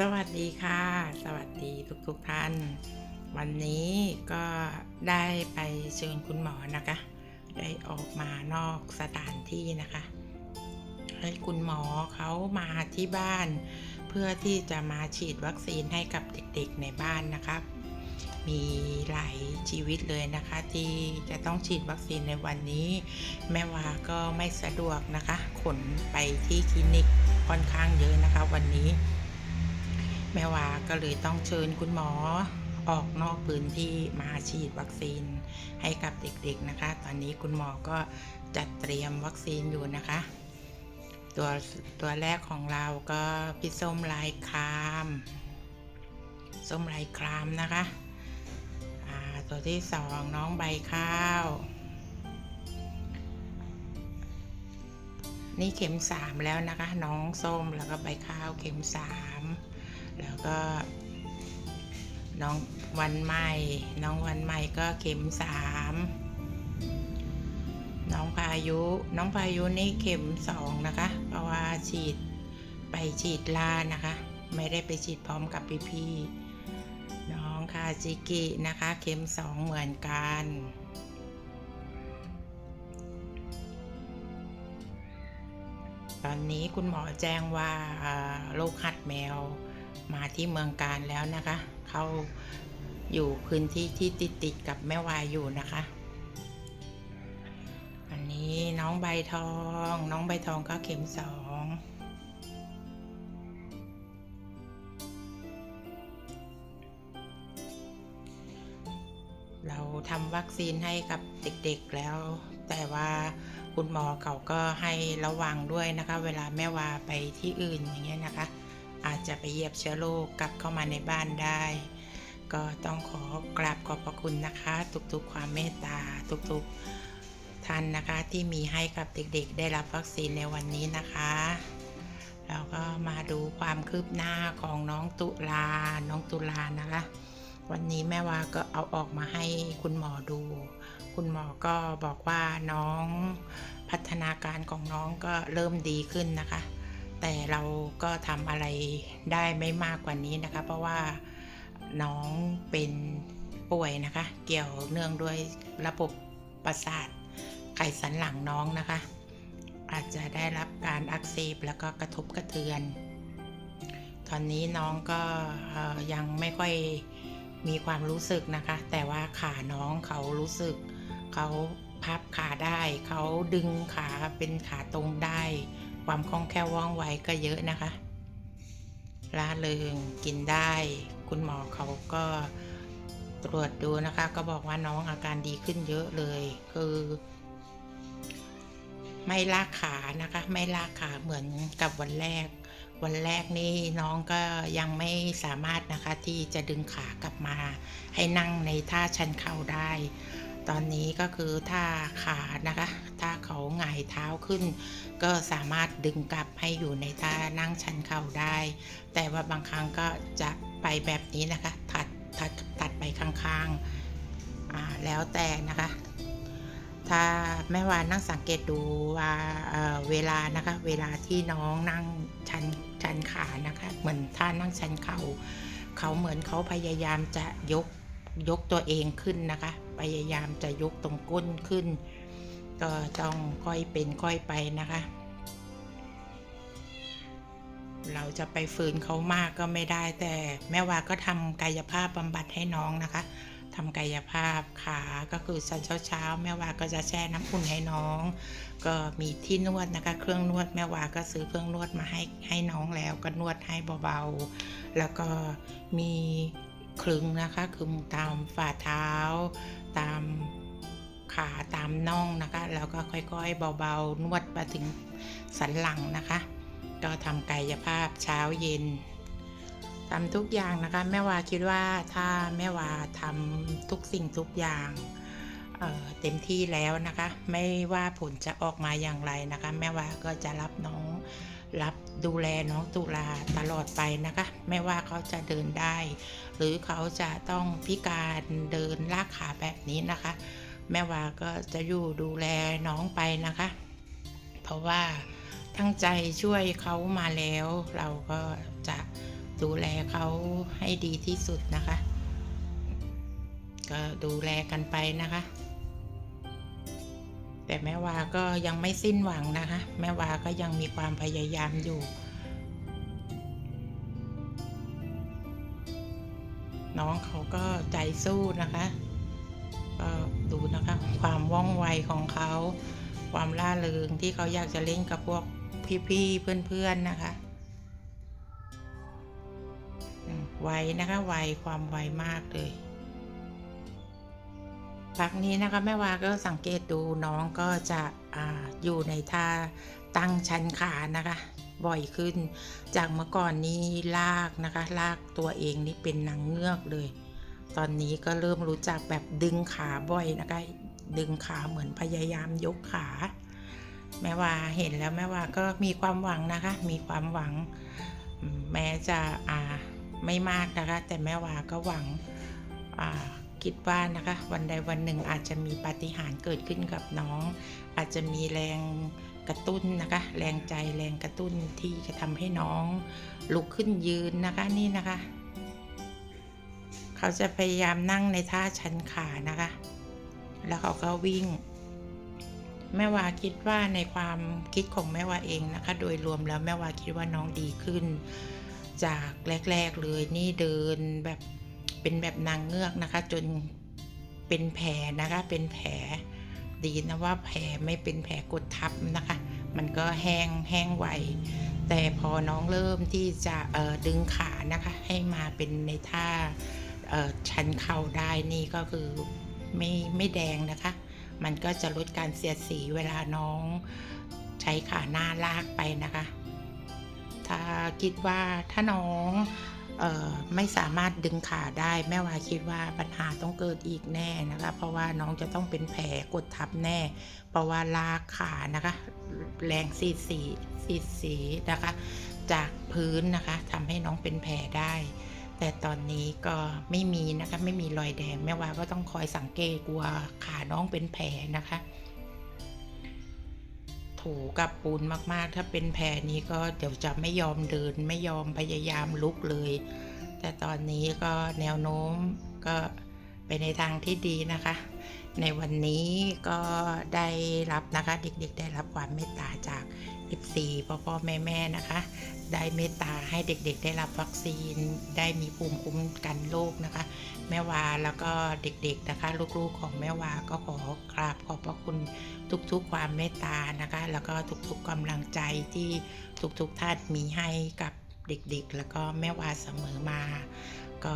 สวัสดีค่ะ สวัสดีทุกๆทท่าน วันนี้ก็ได้ไปเชิญคุณหมอนะคะ ได้ออกมานอกสถานที่นะคะ ให้คุณหมอเขามาที่บ้าน เพื่อที่จะมาฉีดวัคซีนให้กับเด็กๆในบ้านนะคะมีหลายชีวิตเลยนะคะ ที่จะต้องฉีดวัคซีนในวันนี้ แม่วาก็ไม่สะดวกนะคะ ขนไปที่คลินิกค่อนข้างเยอะนะคะ วันนี้ แม่วาก็เลยต้องเชิญคุณหมอออกนอกพื้นที่มาฉีดวัคซีนให้กับเด็กๆนะคะ ตอนนี้คุณหมอก็จัดเตรียมวัคซีนอยู่นะคะ ตัวตัวแรกของเราก็พี่ส้มลายครามส้มลายครามนะคะตัวที่สองน้องใบข้าว นี่เข็มสามแล้วนะคะ น้องส้มแล้วก็ใบข้าวเข็มสาม แล้วก็ น้องวันใหม่ น้องวันใหม่ก็เข็มสามน้องพายุ น้องพายุนี่เข็มสองนะคะ เพราะว่าฉีดไปฉีดลานะคะ ไม่ได้ไปฉีดพร้อมกับพี่ๆน้องคาจิกินะคะ เข็มสองเหมือนกันตอนนี้คุณหมอแจ้งว่าโรคหัดแมว มาที่เมืองการแล้วนะคะ เขาอยู่พื้นที่ที่ติดติดกับแม่วายอยู่นะคะ อันนี้น้องใบทอง น้องใบทองก็เข็มสองเราทำวัคซีนให้กับเด็กๆแล้ว แต่ว่าคุณหมอเขาก็ให้ระวังด้วยนะคะ เวลาแม่วาไปที่อื่นอย่างเงี้ยนะคะ อาจจะไปเหยียบเชื้อโรคกลับเข้ามาในบ้านได้ ก็ต้องขอกราบขอบพระคุณนะคะ ทุกๆความเมตตาทุกๆท่านนะคะที่มีให้กับเด็กๆ ได้รับวัคซีนในวันนี้นะคะเราก็มาดูความคืบหน้าของน้องตุลา น้องตุลานะคะ วันนี้แม่วาก็เอาออกมาให้คุณหมอดู คุณหมอก็บอกว่าน้องพัฒนาการของน้องก็เริ่มดีขึ้นนะคะ แต่เราก็ทำอะไรได้ไม่มากกว่านี้นะคะ เพราะว่าน้องเป็นป่วยนะคะ เกี่ยวเนื่องด้วยระบบประสาทไขสันหลังน้องนะคะ อาจจะได้รับการอักเสบแล้วก็กระทบกระเทือน ตอนนี้น้องก็ยังไม่ค่อยมีความรู้สึกนะคะ แต่ว่าขาน้องเขารู้สึก เขาพับขาได้ เขาดึงขาเป็นขาตรงได้ ความคล่องแคล่วว่องไวก็เยอะนะคะล่าเริงกินได้ คุณหมอเขาก็ตรวจดูนะคะ ก็บอกว่าน้องอาการดีขึ้นเยอะเลย คือ ไม่ลากขานะคะ ไม่ลากขาเหมือนกับวันแรก วันแรกนี่น้องก็ยังไม่สามารถนะคะที่จะดึงขากลับมา ให้นั่งในท่าชันเข่าได้ ตอนนี้ก็คือถ้าขานะคะ ถ้าเขาหงายเท้าขึ้น ก็สามารถดึงกลับให้อยู่ในท่านั่งชันเข่าได้ แต่ว่าบางครั้งก็จะไปแบบนี้นะคะ ถัดถัดตัดไปข้างๆแล้วแต่นะคะ ถ้าแม่วานนั่งสังเกตดูว่าเเวลานะคะ เวลาที่น้องนั่งชันชันขานะคะ เหมือนท่านั่งชันเขา่าเขาเหมือนเขาพยายามจะยกยกตัวเองขึ้นนะคะ พยายามจะยกตรงก้นขึ้น ก็ต้องค่อยเป็นค่อยไปนะคะ เราจะไปฝืนเขามากก็ไม่ได้ แต่แม่วาก็ทำกายภาพบำบัดให้น้องนะคะทำกายภาพขาก็คือสันเช้าเช้าแม่วาก็จะแช่น้ำอุ่นให้น้อง ก็มีที่นวดนะคะ เครื่องนวดแม่วาก็ซื้อเครื่องนวดมาให้ให้น้องแล้วก็นวดให้เบาๆ แล้วก็มีคลึงนะคะคลึงตามฝ่าเท้า ตามขาตามน่องนะคะ แล้วก็ค่อยๆเบาๆ นวดไปถึงสันหลังนะคะ ก็ทำกายภาพเช้าเย็นทำทุกอย่างนะคะ แม่วาคิดว่าถ้าแม่วาทำทุกสิ่งทุกอย่างเเต็มที่แล้วนะคะ ไม่ว่าผลจะออกมาอย่างไรนะคะ แม่วาก็จะรับน้อง รับดูแลน้องตุลาตลอดไปนะคะ ไม่ว่าเขาจะเดินได้ หรือเขาจะต้องพิการเดินลากขาแบบนี้นะคะ แม่ว่าก็จะอยู่ดูแลน้องไปนะคะ เพราะว่าตั้งใจช่วยเขามาแล้ว เราก็จะดูแลเขาให้ดีที่สุดนะคะ ก็ดูแลกันไปนะคะ แต่แม่วาก็ยังไม่สิ้นหวังนะคะ แม่วาก็ยังมีความพยายามอยู่ น้องเขาก็ใจสู้นะคะก็ดูนะคะความว่องไวของเขา ความล่าเริงที่เขาอยากจะเล่นกับพวกพี่ๆเพื่อนๆนะคะไวนะคะไวความไวมากเลย พักนี้นะคะแม่วาก็สังเกตดูน้องก็จะออยู่ในท่าตั้งชันขานะคะ บ่อยขึ้น จากเมื่อก่อนนี้ลากนะคะ ลากตัวเองนี่เป็นนางเงือกเลย ตอนนี้ก็เริ่มรู้จักแบบดึงขาบ่อยนะคะ ดึงขาเหมือนพยายามยกขา แม่ว่าเห็นแล้วแม่ว่าก็มีความหวังนะคะ มีความหวัง แม้จะอ่าไม่มากนะคะ แต่แม่ว่าก็หวังอ่า คิดว่านะคะ วันใดวันหนึ่งอาจจะมีปาฏิหาริย์เกิดขึ้นกับน้อง อาจจะมีแรงกระตุ้นนะคะ แรงใจแรงกระตุ้นที่จะทำให้น้องลุกขึ้นยืนนะคะนี่นะคะ เขาจะพยายามนั่งในท่าชันขานะคะ แล้วเขาก็วิ่งแม่วาคิดว่าในความคิดของแม่วาเองนะคะ โดยรวมแล้วแม่วาคิดว่าน้องดีขึ้น จากแรก ๆเลยนี่เดินแบบ เป็นแบบนางเงือกนะคะ จนเป็นแผลนะคะ เป็นแผลดีนะว่าแผลไม่เป็นแผลกดทับนะคะ มันก็แห้งแห้งไวแต่พอน้องเริ่มที่จะดึงขานะคะ ให้มาเป็นในท่าชันเข่าได้นี่ก็คือไม่ไม่แดงนะคะ มันก็จะลดการเสียดสีเวลาน้องใช้ขาหน้าลากไปนะคะ ถ้าคิดว่าถ้าน้อง ไม่สามารถดึงขาได้ แม่วาคิดว่าปัญหาต้องเกิดอีกแน่นะคะ เพราะว่าน้องจะต้องเป็นแผลกดทับแน่ เพราะว่าลากขานะคะ แรงสีสีสีสีนะคะ จากพื้นนะคะทำให้น้องเป็นแผลได้ แต่ตอนนี้ก็ไม่มีนะคะ ไม่มีรอยแดงแม่วาก็ต้องคอยสังเกตกลัวขาน้องเป็นแผลนะคะ ถูกับปูนมากๆ ถ้าเป็นแผลนี้ก็เดี๋ยวจะไม่ยอมเดิน ไม่ยอมพยายามลุกเลย แต่ตอนนี้ก็แนวโน้มก็ไปในทางที่ดีนะคะ ในวันนี้ก็ได้รับนะคะเด็กๆ ได้รับความเมตตาจาก 14พ่อพ่อแม่แม่นะคะ ได้เมตตาให้เด็กๆ ได้รับวัคซีน ได้มีภูมิคุ้มกันโรคนะคะ แม่วาแล้วก็เด็กๆนะคะ ลูกๆของแม่วาก็ขอกราบขอบพระคุณทุกๆความเมตตานะคะ แล้วก็ทุกๆกำลังใจที่ทุกๆท่านมีให้กับเด็กๆ แล้วก็แม่วาเสมอมา ก็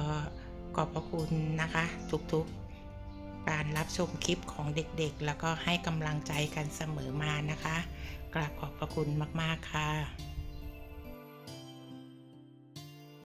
ขอบพระคุณนะคะ ทุกๆ การรับชมคลิปของเด็กๆ แล้วก็ให้กำลังใจกันเสมอมานะคะ กราบขอบพระคุณมากๆค่ะ